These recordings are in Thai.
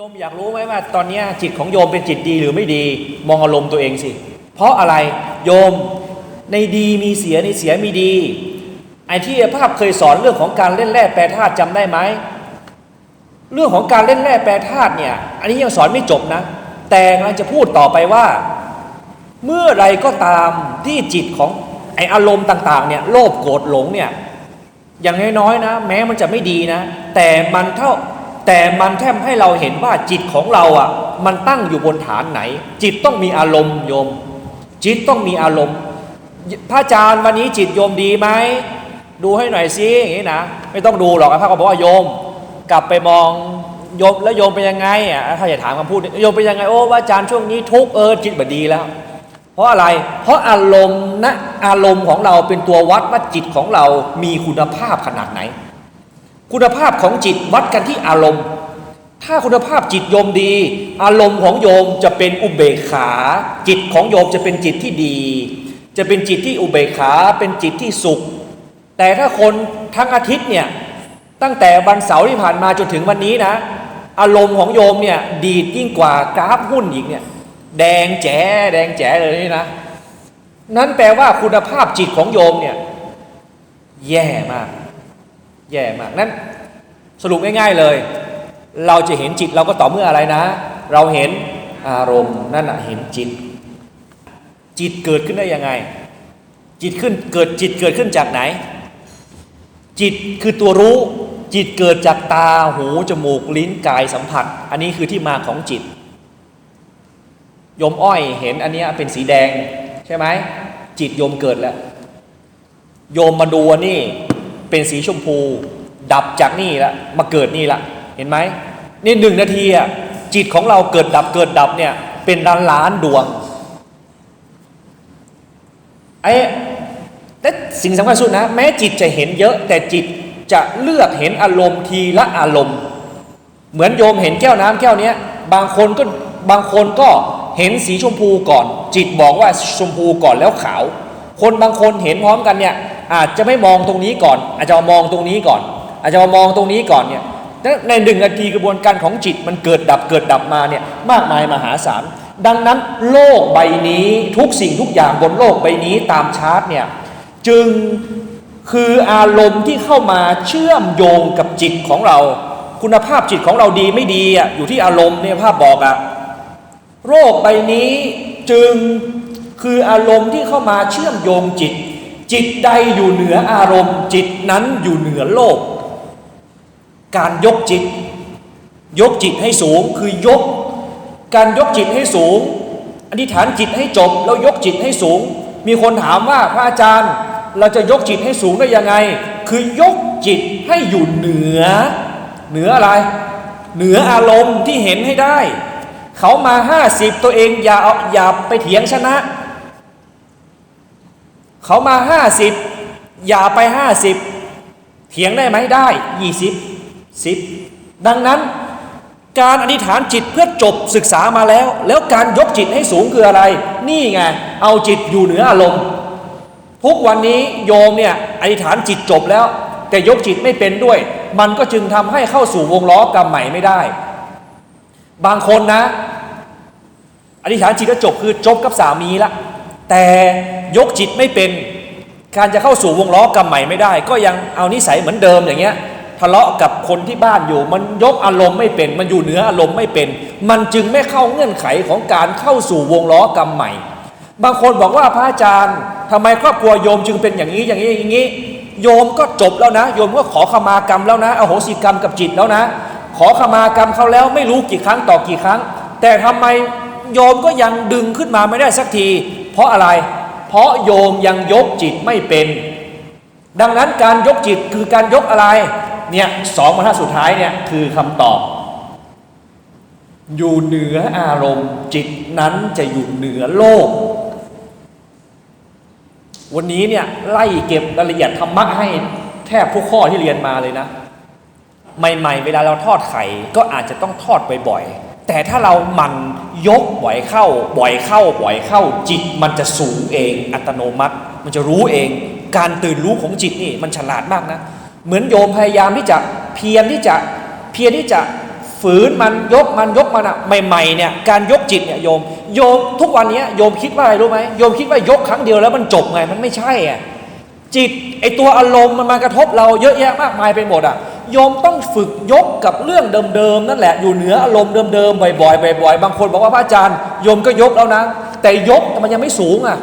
โยมอยากรู้ไหมว่า ตอนนี้จิตของโยมเป็นจิตดีหรือไม่ดี มองอารมณ์ตัวเองสิ เพราะอะไรโยมในดีมีเสียในเสียมีดี ไอ้ที่ภาพเคยสอนเรื่องของการเล่นแร่แปรธาตุจำได้ไหมเรื่องของการเล่นแร่แปรธาตุเนี่ย อันนี้ยังสอนไม่จบนะ แต่กำลังจะพูดต่อไปว่า เมื่อไรก็ตามที่จิตของไออารมณ์ต่าง ๆ เนี่ยโลภโกรธหลงเนี่ยอย่างน้อยๆนะ แม้มันจะไม่ดีนะ แต่มันเท่า แต่มันแทบให้เราเห็นว่าจิตของเราอะมันตั้งอยู่บนฐานไหน จิตต้องมีอารมณ์โยม จิตต้องมีอารมณ์ พระอาจารย์วันนี้จิตโยมดีไหมดูให้หน่อยสิอย่างนี้นะไม่ต้องดูหรอกพระก็บอกว่าโยม กลับไปมองโยมแล้วโยมเป็นยังไงอะถ้าอย่าถามคำพูดโยมเป็นยังไงโอ้ว่าอาจารย์ช่วงนี้ทุกเออจิตบดีแล้ว เพราะอะไร เพราะอารมณ์นะอารมณ์ของเราเป็นตัววัดว่าจิตของเรามีคุณภาพขนาดไหน คุณภาพของจิตวัดกันที่อารมณ์ ถ้าคุณภาพจิตโยมดี อารมณ์ของโยมจะเป็นอุเบกขา จิตของโยมจะเป็นจิตที่ดี จะเป็นจิตที่อุเบกขา เป็นจิตที่สุข แต่ถ้าคนทั้งอาทิตย์เนี่ยตั้งแต่วันเสาร์ที่ผ่านมาจนถึงวันนี้นะ อารมณ์ของโยมเนี่ยดีดยิ่งกว่ากราฟหุ้นอีกเนี่ยแดงแจ๋แดงแจ๋เลยนี่นะ นั้นแปลว่าคุณภาพจิตของโยมเนี่ยแย่มาก แย่มากนั้นสรุปง่ายๆเลย เราจะเห็นจิตเราก็ต่อเมื่ออะไรนะ เราเห็นอารมณ์นั่นนะเห็นจิต จิตเกิดขึ้นได้ยังไง จิตขึ้นเกิดจิตเกิดขึ้นจากไหน จิตคือตัวรู้จิตเกิดจากตาหูจมูกลิ้นกายสัมผัส อันนี้คือที่มาของจิตโยมอ้อยเห็นอันนี้เป็นสีแดงใช่ไหมจิตโยมเกิดแล้วโยมมาดูนี่ เป็นสีชมพู ดับจากนี่ละมาเกิดนี่ละเห็นไหมนี่หนึ่งนาทีอะจิตของเราเกิดดับเกิดดับเนี่ยเป็นล้านล้านดวงไอ้แต่สิ่งสำคัญสุดนะ แม้จิตจะเห็นเยอะ แต่จิตจะเลือกเห็นอารมณ์ทีละอารมณ์ เหมือนโยมเห็นแก้วน้ำแก้วเนี้ยบางคนก็บางคนก็เห็นสีชมพูก่อน จิตบอกว่าชมพูก่อนแล้วขาว คนบางคนเห็นพร้อมกันเนี่ย อาจจะไม่มองตรงนี้ก่อน อาจจะมองตรงนี้ก่อน อาจจะมามองตรงนี้ก่อนเนี่ยในหนึ่งนาทีกระบวนการของจิตมันเกิดดับเกิดดับมาเนี่ยมากมายมหาศาลดังนั้นโลกใบนี้ทุกสิ่งทุกอย่างบนโลกใบนี้ตามชาร์ตเนี่ยจึงคืออารมณ์ที่เข้ามาเชื่อมโยงกับจิตของเรา คุณภาพจิตของเราดีไม่ดีอะอยู่ที่อารมณ์เนี่ยภาพบอกอะโรคใบนี้จึงคืออารมณ์ที่เข้ามาเชื่อมโยงจิต จิตใดอยู่เหนืออารมณ์ จิตนั้นอยู่เหนือโลก การยกจิต ยกจิตให้สูงคือยก การยกจิตให้สูงอธิษฐานจิตให้จบ แล้วยกจิตให้สูง มีคนถามว่าพระอาจารย์เราจะยกจิตให้สูงได้ยังไง คือยกจิตให้อยู่เหนือ เหนืออะไร เหนืออารมณ์ที่เห็นให้ได้ เขามาห้าสิบตัวเองอย่าเอาอย่าไปเถียงชนะ เขามาห้าสิบอย่าไปห้าสิบเถียงได้ไหมได้ยี่สิบสิบดังนั้นการอธิษฐานจิตเพื่อจบศึกษามาแล้ว แล้วการยกจิตให้สูงคืออะไร นี่ไง เอาจิตอยู่เหนืออารมณ์ทุกวันนี้โยมเนี่ยอธิษฐานจิตจบแล้ว แต่ยกจิตไม่เป็นด้วย มันก็จึงทำให้เข้าสู่วงล้อกรรมใหม่ไม่ได้ บางคนนะ อธิษฐานจิตแล้วจบคือจบกับสามีละ แต่ยกจิตไม่เป็นการจะเข้าสู่วงล้อกรรมใหม่ไม่ได้ ก็ยังเอานิสัยเหมือนเดิมอย่างเงี้ยทะเลาะกับคนที่บ้านอยู่ มันยกอารมณ์ไม่เป็น มันอยู่เหนืออารมณ์ไม่เป็น มันจึงไม่เข้าเงื่อนไขของการเข้าสู่วงล้อกรรมใหม่ บางคนบอกว่าพระอาจารย์ทำไมครอบครัวโยมจึงเป็นอย่างนี้อย่างนี้อย่างนี้ โยมก็จบแล้วนะ โยมก็ขอขมากรรมแล้วนะอโหสิกรรมกับจิตแล้วนะ ขอขมากรรมเขาแล้วไม่รู้กี่ครั้งต่อกี่ครั้ง แต่ทำไม โยมก็ยังดึงขึ้นมาไม่ได้สักที เพราะอะไร เพราะโยมยังยกจิตไม่เป็น ดังนั้นการยกจิตคือการยกอะไร เนี่ยสองบรรทัดสุดท้ายเนี่ยคือคำตอบ อยู่เหนืออารมณ์จิตนั้นจะอยู่เหนือโลก วันนี้เนี่ยไล่เก็บรายละเอียดธรรมะให้แทบทุกข้อที่เรียนมาเลยนะ ใหม่ ๆ เวลาเราทอดไข่ก็อาจจะต้องทอดบ่อยๆ แต่ถ้าเราหมันยกบ่อยเข้าบ่อยเข้าบ่อยเข้าจิตมันจะสูงเองอัตโนมัติ มันจะรู้เอง การตื่นรู้ของจิตนี่มันฉลาดมากนะ เหมือนโยมพยายามที่จะเพียรที่จะเพียรที่จะฝืนมันยกมันยกมันอะใหม่ๆเนี่ยการยกจิตเนี่ยโยมโยมทุกวันนี้โยมคิดว่าอะไรรู้ไหมโยมคิดว่ายกครั้งเดียวแล้วมันจบไงมันไม่ใช่อะจิตไอตัวอารมณ์มันมากระทบเราเยอะแยะมากมายไปหมดอะ โยมต้องฝึกยกกับเรื่องเดิมๆนั่นแหละอยู่เหนืออารมณ์เดิมๆบ่อยๆบ่อยๆบางคนบอกว่าพระอาจารย์โยมก็ยกแล้วนะ แต่ยกมันยังไม่สูงอะ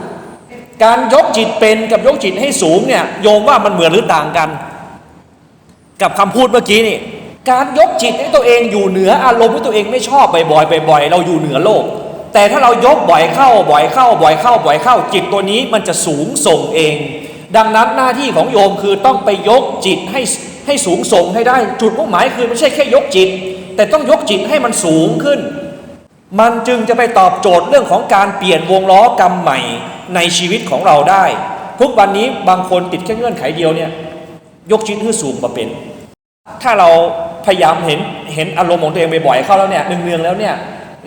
การยกจิตเป็นกับยกจิตให้สูงเนี่ยโยมว่ามันเหมือนหรือต่างกัน กับคำพูดเมื่อกี้นี่ การยกจิตให้ตัวเองอยู่เหนืออารมณ์ที่ตัวเองไม่ชอบบ่อยๆบ่อยๆเราอยู่เหนือโลก แต่ถ้าเรายกบ่อยเข้าบ่อยเข้าบ่อยเข้าบ่อยเข้า จิตตัวนี้มันจะสูงส่งเอง ดังนั้นหน้าที่ของโยมคือต้องไปยกจิตให้ ให้สูงส่งให้ได้ จุดมุ่งหมายคือไม่ใช่แค่ยกจิต แต่ต้องยกจิตให้มันสูงขึ้น มันจึงจะไปตอบโจทย์เรื่องของการเปลี่ยนวงล้อกรรมใหม่ในชีวิตของเราได้ ทุกวันนี้บางคนติดแค่เงื่อนไขเดียวเนี่ยยกจิตให้สูงมาเป็น ถ้าเราพยายามเห็นเห็นอารมณ์ของตัวเองบ่อยๆเข้าแล้วเนี่ยเนืองๆแล้วเนี่ย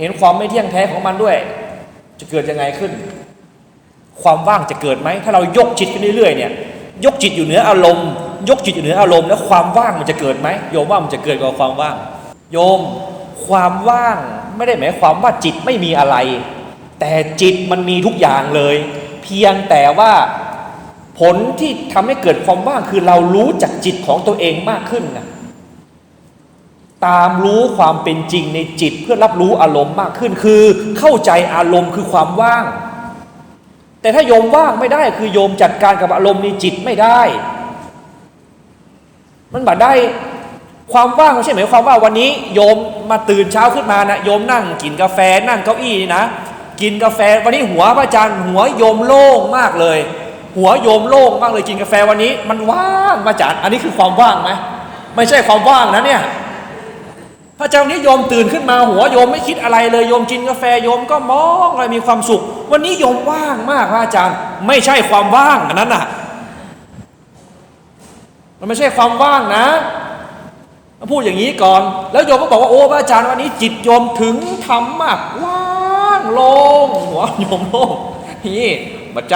เห็นความไม่เที่ยงแท้ของมันด้วย จะเกิดยังไงขึ้น ความว่างจะเกิดไหมถ้าเรายกจิตขึ้นเรื่อยๆเนี่ยยกจิตอยู่เหนืออารมณ์ ยกจิตอยู่เหนืออารมณ์แล้วความว่างมันจะเกิดไหมโยมว่ามันจะเกิดกับความว่าง โยมความว่างไม่ได้หมายความว่าจิตไม่มีอะไร แต่จิตมันมีทุกอย่างเลย เพียงแต่ว่าผลที่ทำให้เกิดความว่างคือเรารู้จักจิตของตัวเองมากขึ้นนะตามรู้ความเป็นจริงในจิตเพื่อรับรู้อารมณ์มากขึ้น คือเข้าใจอารมณ์คือความว่าง แต่ถ้าโยมว่างไม่ได้คือโยมจัดการกับอารมณ์ในจิตไม่ได้ มันบัดได้ความว่างไม่ใช่หมายความว่าวันนี้โยมมาตื่นเช้าขึ้นมานะโยมนั่งกินกาแฟนั่งเก้าอี้นี่นะ กินกาแฟวันนี้หัวพระอาจารย์หัวโยมโล่งมากเลย หัวโยมโล่งมากเลยกินกาแฟวันนี้ มันว่างพระอาจารย์อันนี้คือความว่างไหมไม่ใช่ความว่างนะเนี่ยพระเจ้านี้โยมตื่นขึ้นมาหัวโยมไม่คิดอะไรเลยโยมกินกาแฟโยมก็มองอะไรมีความสุข วันนี้โยมว่างมากพระอาจารย์ ไม่ใช่ความว่างอันนั้นน่ะ มันไม่ใช่ความว่างนะพูดอย่างนี้ก่อน แล้วโยมก็บอกว่าโอ้พระอาจารย์วันนี้จิตโยมถึงธรรมมากว่างโล่งหัวโยมโล่งนี่บัจใจ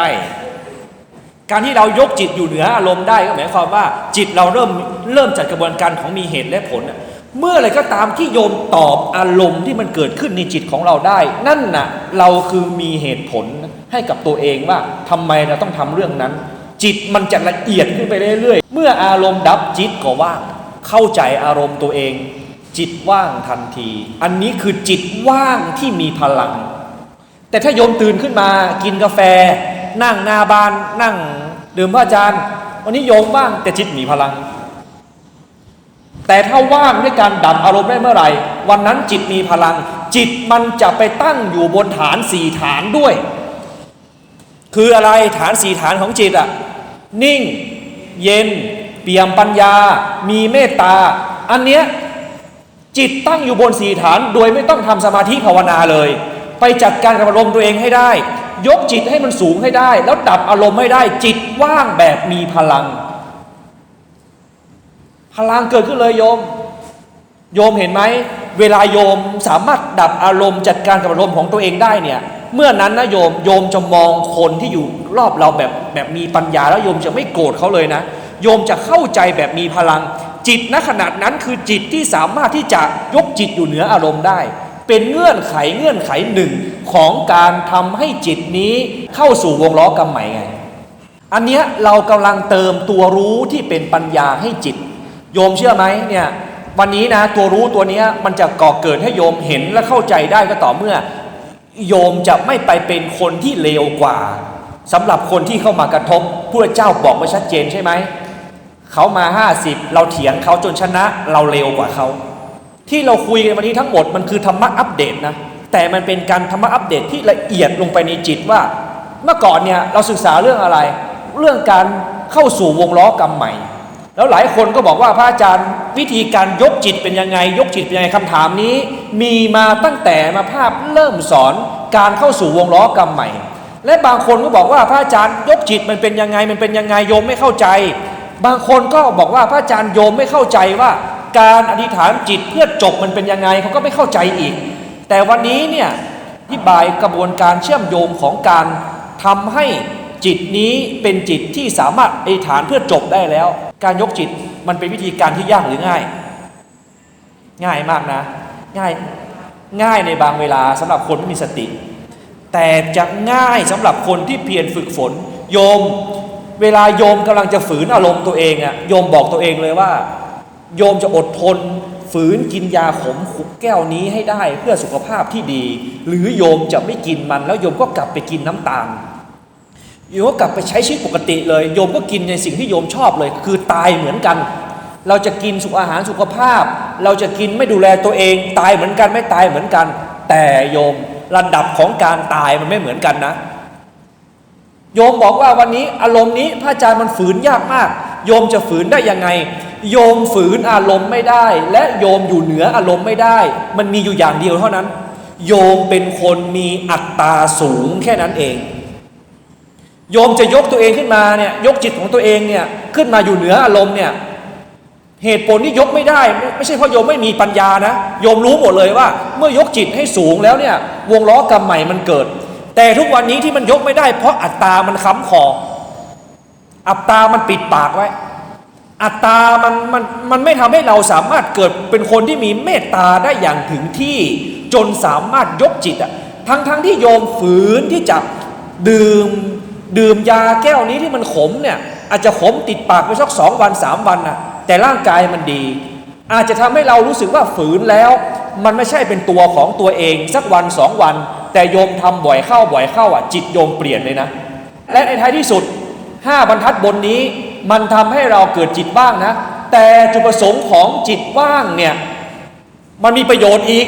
การที่เรายกจิตอยู่เหนืออารมณ์ได้ก็หมายความว่า จิตเราเริ่มเริ่มจัดกระบวนการของมีเหตุและผล เมื่ออะไรก็ตามที่โยมตอบอารมณ์ที่มันเกิดขึ้นในจิตของเราได้ นั่นน่ะเราคือมีเหตุผลให้กับตัวเองว่าทำไมเราต้องทำเรื่องนั้น จิตมันจะละเอียดขึ้นไปเรื่อยๆ เมื่ออารมณ์ดับจิตก็ว่าง เข้าใจอารมณ์ตัวเอง จิตว่างทันที อันนี้คือจิตว่างที่มีพลัง แต่ถ้าโยมตื่นขึ้นมากินกาแฟ นั่งนาบาน นั่งดื่มพระอาจารย์ วันนี้โยมว่างแต่จิตมีพลัง แต่ถ้าว่างด้วยการดับอารมณ์ได้เมื่อไหร่ วันนั้นจิตมีพลัง จิตมันจะไปตั้งอยู่บนฐานสี่ฐานด้วย คืออะไรฐานสี่ฐานของจิตอะ นิ่ง เย็น เปี่ยมปัญญา มีเมตตา อันเนี้ยจิตตั้งอยู่บนสี่ฐานโดยไม่ต้องทำสมาธิภาวนาเลย ไปจัดการกับอารมณ์ตัวเองให้ได้ ยกจิตให้มันสูงให้ได้ แล้วดับอารมณ์ให้ได้ จิตว่างแบบมีพลัง พลังเกิดขึ้นเลยโยม โยมเห็นไหม เวลาโยมสามารถดับอารมณ์จัดการกับอารมณ์ของตัวเองได้เนี่ยเมื่อนั้นนะโยมโยมจะมองคนที่อยู่รอบเราแบบแบบมีปัญญาแล้วโยมจะไม่โกรธเขาเลยนะ โยมจะเข้าใจแบบมีพลัง จิตณขนาดนั้นคือจิตที่สามารถที่จะยกจิตอยู่เหนืออารมณ์ได้ เป็นเงื่อนไขเงื่อนไขหนึ่งของการทำให้จิตนี้เข้าสู่วงล้อกรรมใหม่ไงอันเนี้ยเรากำลังเติมตัวรู้ที่เป็นปัญญาให้จิต โยมเชื่อไหมเนี่ย วันนี้นะตัวรู้ตัวนี้มันจะก่อเกิดให้โยมเห็นและเข้าใจได้ก็ต่อเมื่อ โยมจะไม่ไปเป็นคนที่เลวกว่าสำหรับคนที่เข้ามากระทบพระเจ้าบอกมาชัดเจนใช่ไหมเขามา 50 เราเถียงเขาจนชนะเราเร็วกว่าเขาที่เราคุยกันวันนี้ทั้งหมดมันคือธรรมะอัปเดตนะแต่มันเป็นการธรรมะอัปเดตที่ละเอียดลงไปในจิตว่า เมื่อก่อนเนี่ยเราศึกษาเรื่องอะไร เรื่องการเข้าสู่วงล้อกรรมใหม่ แล้วหลายคนก็บอกว่าพระอาจารย์วิธีการยกจิตเป็นยังไง ยกจิตเป็นยังไงคำถามนี้ มีมาตั้งแต่มาภาพเริ่มสอนการเข้าสู่วงล้อกรรมใหม่ และบางคนก็บอกว่าพระอาจารย์ยกจิตมันเป็นยังไงมันเป็นยังไงโยมไม่เข้าใจ บางคนก็บอกว่าพระอาจารย์โยมไม่เข้าใจว่า การอธิษฐานจิตเพื่อจบมันเป็นยังไงเขาก็ไม่เข้าใจอีก แต่วันนี้เนี่ยอธิบายกระบวนการเชื่อมโยงของการทำให้จิตนี้เป็นจิตที่สามารถอธิษฐานเพื่อจบได้แล้ว การยกจิตมันเป็นวิธีการที่ยากหรือง่าย ง่ายมากนะ ง่ายง่ายในบางเวลาสำหรับคนไม่มีสติ แต่จะง่ายสำหรับคนที่เพียรฝึกฝน โยม เวลาโยมกำลังจะฝืนอารมณ์ตัวเองอะโยมบอกตัวเองเลยว่า โยมจะอดทน ฝืนกินยาขมขุกแก้วนี้ให้ได้เพื่อสุขภาพที่ดี หรือโยมจะไม่กินมันแล้วโยมก็กลับไปกินน้ำตาล โยมก็กลับไปใช้ชีวิตปกติเลย โยมก็กินในสิ่งที่โยมชอบเลย คือตายเหมือนกัน เราจะกินสุขอาหารสุขภาพ เราจะกินไม่ดูแลตัวเอง ตายเหมือนกันไม่ตายเหมือนกัน แต่โยมระดับของการตายมันไม่เหมือนกันนะ โยมบอกว่าวันนี้อารมณ์นี้พระอาจารย์มันฝืนยากมาก โยมจะฝืนได้ยังไง โยมฝืนอารมณ์ไม่ได้ และโยมอยู่เหนืออารมณ์ไม่ได้ มันมีอยู่อย่างเดียวเท่านั้น โยมเป็นคนมีอัตตาสูงแค่นั้นเอง โยมจะยกตัวเองขึ้นมาเนี่ยยกจิตของตัวเองเนี่ยขึ้นมาอยู่เหนืออารมณ์เนี่ยเหตุผลที่ยกไม่ได้ ไม่ใช่เพราะโยมไม่มีปัญญานะโยมรู้หมดเลยว่า เมื่อยกจิตให้สูงแล้วเนี่ยวงล้อกรรมใหม่มันเกิด แต่ทุกวันนี้ที่มันยกไม่ได้ เพราะอัตตามันค้ำคออัตตามันปิดปากไว้ อัตตามันมันมันไม่ทำให้เราสามารถเกิดเป็นคนที่มีเมตตาได้อย่างถึงที่จนสามารถยกจิตอะทั้งทั้งที่โยมฝืนที่จะดื่ม ดื่มยาแก้วนี้ที่มันขมเนี่ยอาจจะขมติดปากไปสักสองวันสามวันนะแต่ร่างกายมันดี อาจจะทำให้เรารู้สึกว่าฝืนแล้ว มันไม่ใช่เป็นตัวของตัวเองสักวันสองวัน แต่โยมทำบ่อยเข้าบ่อยเข้าอะจิตโยมเปลี่ยนเลยนะ และในท้ายที่สุดห้าบรรทัดบนนี้มันทำให้เราเกิดจิตว่างนะ แต่จุดประสงค์ของจิตว่างเนี่ยมันมีประโยชน์อีก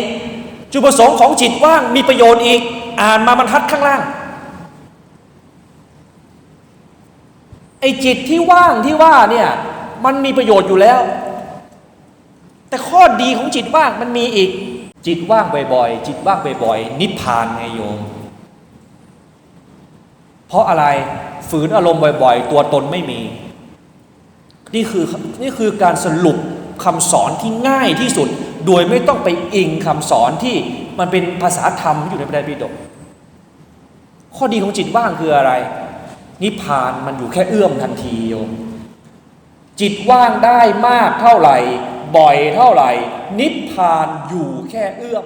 จุดประสงค์ของจิตว่างมีประโยชน์อีก อ่านมาบรรทัดข้างล่าง ไอ้จิตที่ว่างที่ว่าเนี่ยมันมีประโยชน์อยู่แล้ว แต่ข้อดีของจิตว่างมันมีอีก จิตว่างบ่อยๆจิตว่างบ่อยๆนิพพานไงโยม เพราะอะไรฝืนอารมณ์บ่อย ๆ ตัวตนไม่มี นี่คือนี่คือการสรุปคำสอนที่ง่ายที่สุด โดยไม่ต้องไปอิงคำสอนที่มันเป็นภาษาธรรมอยู่ในพระไตรปิฎกข้อดีของจิตว่างคืออะไร นิพพานมันอยู่แค่เอื้อมทันทีโยมจิตว่างได้มากเท่าไหร่ บ่อยเท่าไหร่ นิพพานอยู่แค่เอื้อม